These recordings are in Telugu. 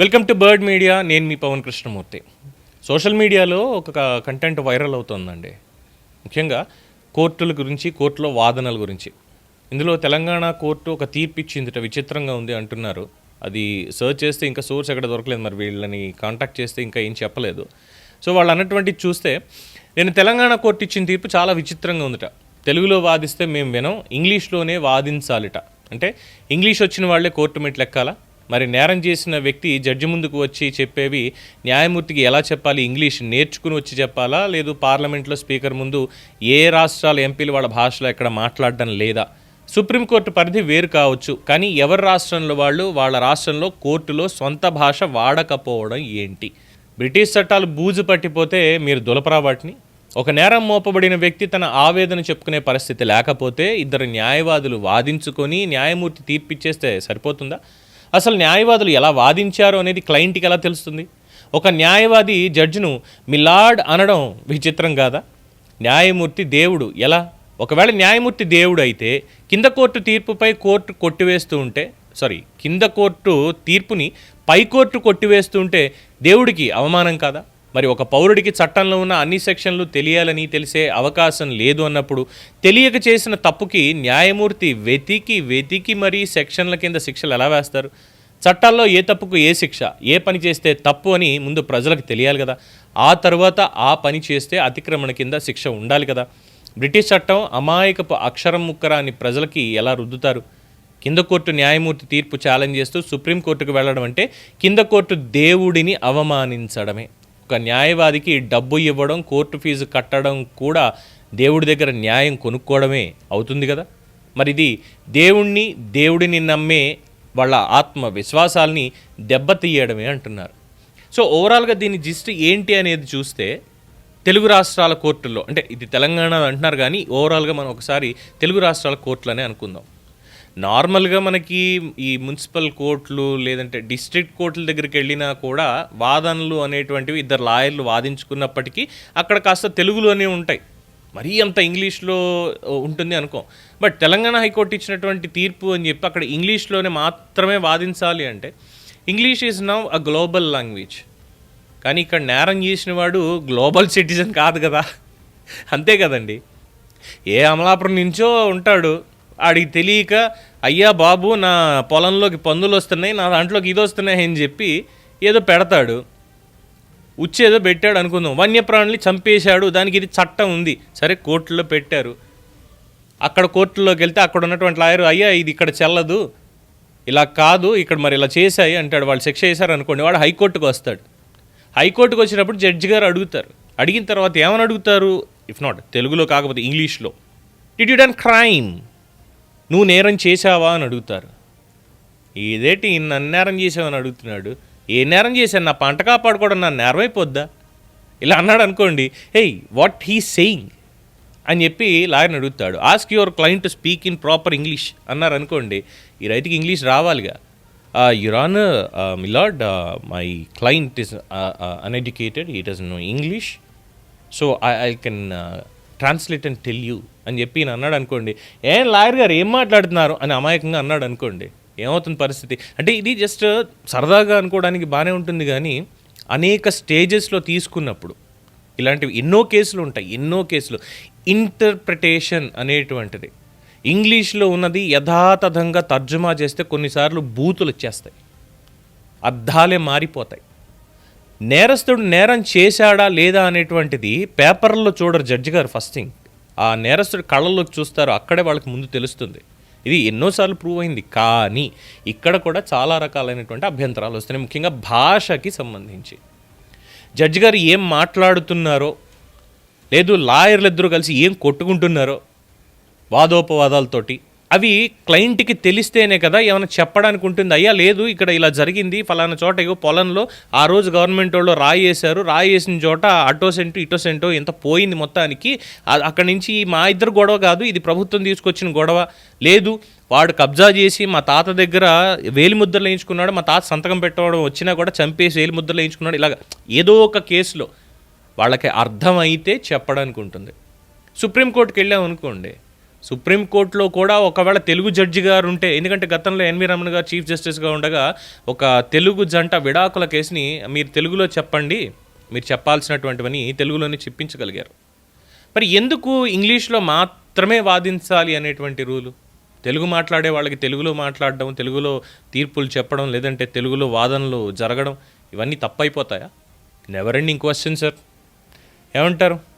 వెల్కమ్ టు బర్డ్ మీడియా నేను మీ పవన్ కృష్ణమూర్తి. సోషల్ మీడియాలో ఒక కంటెంట్ వైరల్ అవుతోందండి. ముఖ్యంగా కోర్టుల గురించి కోర్టులో వాదనల గురించి. ఇందులో తెలంగాణ కోర్టు ఒక తీర్పు ఇచ్చిందిట విచిత్రంగా ఉంది అంటున్నారు. అది సర్చ్ చేస్తే ఇంకా సోర్స్ ఎక్కడ దొరకలేదు మరి వీళ్ళని కాంటాక్ట్ చేస్తే ఇంకా ఏం చెప్పలేదు. సో వాళ్ళు అన్నటువంటి చూస్తే నేను తెలంగాణ కోర్టు ఇచ్చిన తీర్పు చాలా విచిత్రంగా ఉందిట. తెలుగులో వాదిస్తే మేము వినం ఇంగ్లీష్లోనే వాదించాలిట. అంటే ఇంగ్లీష్ వచ్చిన వాళ్ళే కోర్టు మెట్లు ఎక్కాలా మరి నేరం చేసిన వ్యక్తి జడ్జి ముందుకు వచ్చి చెప్పేవి న్యాయమూర్తికి ఎలా చెప్పాలి? ఇంగ్లీష్ నేర్చుకుని వచ్చి చెప్పాలా? లేదు పార్లమెంట్లో స్పీకర్ ముందు ఏ రాష్ట్రాల ఎంపీలు వాళ్ళ భాషలో ఎక్కడ మాట్లాడడం లేదా? సుప్రీంకోర్టు పరిధి వేరు కావచ్చు కానీ ఎవరి రాష్ట్రంలో వాళ్ళు వాళ్ళ రాష్ట్రంలో కోర్టులో సొంత భాష వాడకపోవడం ఏంటి? బ్రిటిష్ చట్టాలు బూజు పట్టిపోతే మీరు దులపరా వాటిని? ఒక నేరం మోపబడిన వ్యక్తి తన ఆవేదన చెప్పుకునే పరిస్థితి లేకపోతే ఇద్దరు న్యాయవాదులు వాదించుకొని న్యాయమూర్తి తీర్పిచ్చేస్తే సరిపోతుందా? అసలు న్యాయవాదులు ఎలా వాదించారో అనేది క్లయింట్కి ఎలా తెలుస్తుంది? ఒక న్యాయవాది జడ్జిను మిలాడ్ అనడం విచిత్రం కాదా? న్యాయమూర్తి దేవుడు ఎలా? ఒకవేళ న్యాయమూర్తి దేవుడు అయితే కింద కోర్టు తీర్పుపై కోర్టు కొట్టివేస్తూ ఉంటే సారీ కింద కోర్టు తీర్పుని పై కోర్టు కొట్టివేస్తూ ఉంటే దేవుడికి అవమానం కాదా? మరి ఒక పౌరుడికి చట్టంలో ఉన్న అన్ని సెక్షన్లు తెలియాలని తెలిసే అవకాశం లేదు అన్నప్పుడు తెలియక చేసిన తప్పుకి న్యాయమూర్తి వెతికి వెతికి మరీ సెక్షన్ల కింద శిక్షలు ఎలా వేస్తారు? చట్టాల్లో ఏ తప్పుకు ఏ శిక్ష? ఏ పని చేస్తే తప్పు అని ముందు ప్రజలకు తెలియాలి కదా. ఆ తర్వాత ఆ పని చేస్తే అతిక్రమణ కింద శిక్ష ఉండాలి కదా. బ్రిటిష్ చట్టం అమాయకపు అక్షరం ముక్కరా అని ప్రజలకి ఎలా రుద్దుతారు? కింద కోర్టు న్యాయమూర్తి తీర్పు ఛాలెంజ్ చేస్తూ సుప్రీంకోర్టుకు వెళ్ళడం అంటే కింద కోర్టు దేవుడిని అవమానించడమే. ఒక న్యాయవాదికి డబ్బు ఇవ్వడం కోర్టు ఫీజు కట్టడం కూడా దేవుడి దగ్గర న్యాయం కొనుక్కోవడమే అవుతుంది కదా? మరి ఇది దేవుణ్ణి దేవుడిని నమ్మే వాళ్ళ ఆత్మ విశ్వాసాల్ని దెబ్బతీయడమే అంటున్నారు. సో ఓవరాల్గా దీని జిస్ట్ ఏంటి అనేది చూస్తే తెలుగు రాష్ట్రాల కోర్టుల్లో అంటే ఇది తెలంగాణ అంటున్నారు కానీ ఓవరాల్గా మనం ఒకసారి తెలుగు రాష్ట్రాల కోర్టులనే అనుకుందాం. నార్మల్గా మనకి ఈ మున్సిపల్ కోర్టులు లేదంటే డిస్ట్రిక్ట్ కోర్టుల దగ్గరికి వెళ్ళినా కూడా వాదనలు అనేటువంటివి ఇద్దరు లాయర్లు వాదించుకున్నప్పటికీ అక్కడ కాస్త తెలుగులోనే ఉంటాయి. మరీ అంత ఇంగ్లీష్లో ఉంటుంది అనుకో. బట్ తెలంగాణ హైకోర్టు ఇచ్చినటువంటి తీర్పు అని చెప్పి అక్కడ ఇంగ్లీష్లోనే మాత్రమే వాదించాలి అంటే English is now a global language. కానీ ఇక్కడ నేరం చేసిన వాడు గ్లోబల్ సిటిజన్ కాదు కదా. అంతే కదండి. ఏ అమలాపురం నుంచో ఉంటాడు. ఆడికి తెలియక అయ్యా బాబు నా పొలంలోకి పందులు వస్తున్నాయి నా దాంట్లోకి ఇది వస్తున్నాయి అని చెప్పి ఏదో పెడతాడు. ఉచ్చేదో పెట్టాడు అనుకుందాం. వన్యప్రాణుల్ని చంపేశాడు. దానికి ఇది చట్టం ఉంది. సరే కోర్టులో పెట్టారు. అక్కడ కోర్టులోకి వెళ్తే అక్కడ ఉన్నటువంటి లాయర్ అయ్యా ఇది ఇక్కడ చెల్లదు. ఇలా కాదు ఇక్కడ మరి ఇలా చేశాయి అంటాడు. వాళ్ళు శిక్ష చేశారు అనుకోండి వాడు హైకోర్టుకు వస్తాడు. హైకోర్టుకు వచ్చినప్పుడు జడ్జి గారు అడుగుతారు. అడిగిన తర్వాత ఏమని అడుగుతారు? ఇఫ్ నాట్ తెలుగులో కాకపోతే ఇంగ్లీష్లో. డిడ్ యూ డన్ క్రైమ్ నువ్వు నేరం చేశావా అని అడుగుతారు. ఏదేటి నన్ను నేరం చేసావని అడుగుతున్నాడు. ఏ నేరం చేశాను? నా పంట కాపాడుకోవడం నా నేరం అయిపోద్దా ఇలా అన్నాడు అనుకోండి హేయ్ వాట్ హీ సెయింగ్ అని చెప్పి లాయర్ని అడుగుతాడు. Ask your client to speak in proper English అన్నారు అనుకోండి ఈ రైతుకి English రావాలిగా. Your honour milord my client is uneducated it is no English so I I can translate and tell you అని చెప్పి ఈయన అన్నాడు అనుకోండి ఏం లాయర్ గారు ఏం మాట్లాడుతున్నారు? అని అమాయకంగా అన్నాడు అనుకోండి ఏమవుతుంది పరిస్థితి? అంటే ఇది జస్ట్ సరదాగా అనుకోవడానికి బాగానే ఉంటుంది కానీ అనేక స్టేజెస్లో తీసుకున్నప్పుడు ఇలాంటివి ఎన్నో కేసులు ఉంటాయి ఎన్నో కేసులు. ఇంటర్ప్రిటేషన్ అనేటువంటిది. ఇంగ్లీష్లో ఉన్నది యథాతథంగా తర్జుమా చేస్తే కొన్నిసార్లు బూతులు వచ్చేస్తాయి. అర్థాలే మారిపోతాయి. నేరస్తుడు నేరం చేశాడా లేదా అనేటువంటిది పేపర్లో చూడరు జడ్జి గారు ఫస్ట్ థింగ్. ఆ నేరస్తుడు కళ్ళల్లోకి చూస్తారు అక్కడే వాళ్ళకి ముందు తెలుస్తుంది. ఇది ఎన్నోసార్లు ప్రూవ్ అయింది. కానీ ఇక్కడ కూడా చాలా రకాలైనటువంటి అభ్యంతరాలు వస్తున్నాయి. ముఖ్యంగా భాషకి సంబంధించి. జడ్జి గారు ఏం మాట్లాడుతున్నారో లేదు లాయర్లు ఇద్దరు కలిసి ఏం కొట్టుకుంటున్నారో వాదోపవాదాలతోటి అవి క్లయింట్కి తెలిస్తేనే కదా ఏమైనా చెప్పడానికి ఉంటుంది. అయ్యా లేదు ఇక్కడ ఇలా జరిగింది ఫలానా చోట ఇగో పొలంలో ఆ రోజు గవర్నమెంట్ వాళ్ళు రాయి వేశారు రాయి వేసిన చోట అటో సెంటు ఇటో సెంటో ఇంత పోయింది మొత్తానికి. అక్కడి నుంచి మా ఇద్దరు గొడవ కాదు ఇది ప్రభుత్వం తీసుకొచ్చిన గొడవ. లేదు వాడు కబ్జా చేసి మా తాత దగ్గర వేలిముద్రలు వేయించుకున్నాడు మా తాత సంతకం పెట్టడం వచ్చినా కూడా చంపేసి వేలిముద్రలు వేయించుకున్నాడు. ఇలాగ ఏదో ఒక కేసులో వాళ్ళకి అర్థమైతే చెప్పడానికి ఉంటుంది సుప్రీంకోర్టుకి వెళ్ళాం అనుకోండి సుప్రీంకోర్టులో కూడా ఒకవేళ తెలుగు జడ్జి గారు ఉంటే ఎందుకంటే గతంలో ఎన్వి రమణ గారు చీఫ్ జస్టిస్గా ఉండగా ఒక తెలుగు జంట విడాకుల కేసుని మీరు తెలుగులో చెప్పండి మీరు చెప్పాల్సినటువంటివని తెలుగులోనే చెప్పించగలిగారు. మరి ఎందుకు ఇంగ్లీష్లో మాత్రమే వాదించాలి అనేటువంటి రూలు? తెలుగు మాట్లాడే వాళ్ళకి తెలుగులో మాట్లాడడం తెలుగులో తీర్పులు చెప్పడం లేదంటే తెలుగులో వాదనలు జరగడం ఇవన్నీ తప్పైపోతాయా? నెవర్ ఎండింగ్ క్వశ్చన్ సార్ ఏమంటారు?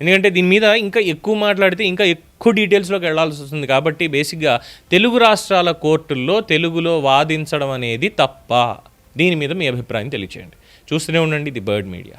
ఎందుకంటే దీని మీద ఇంకా ఎక్కువ మాట్లాడితే ఇంకా ఎక్కువ డీటెయిల్స్లోకి వెళ్ళాల్సి వస్తుంది కాబట్టి బేసిక్గా తెలుగు రాష్ట్రాల కోర్టుల్లో తెలుగులో వాదించడం అనేది తప్ప దీని మీద మీ అభిప్రాయం తెలియచేయండి. చూస్తూనే ఉండండి ది బర్డ్ మీడియా.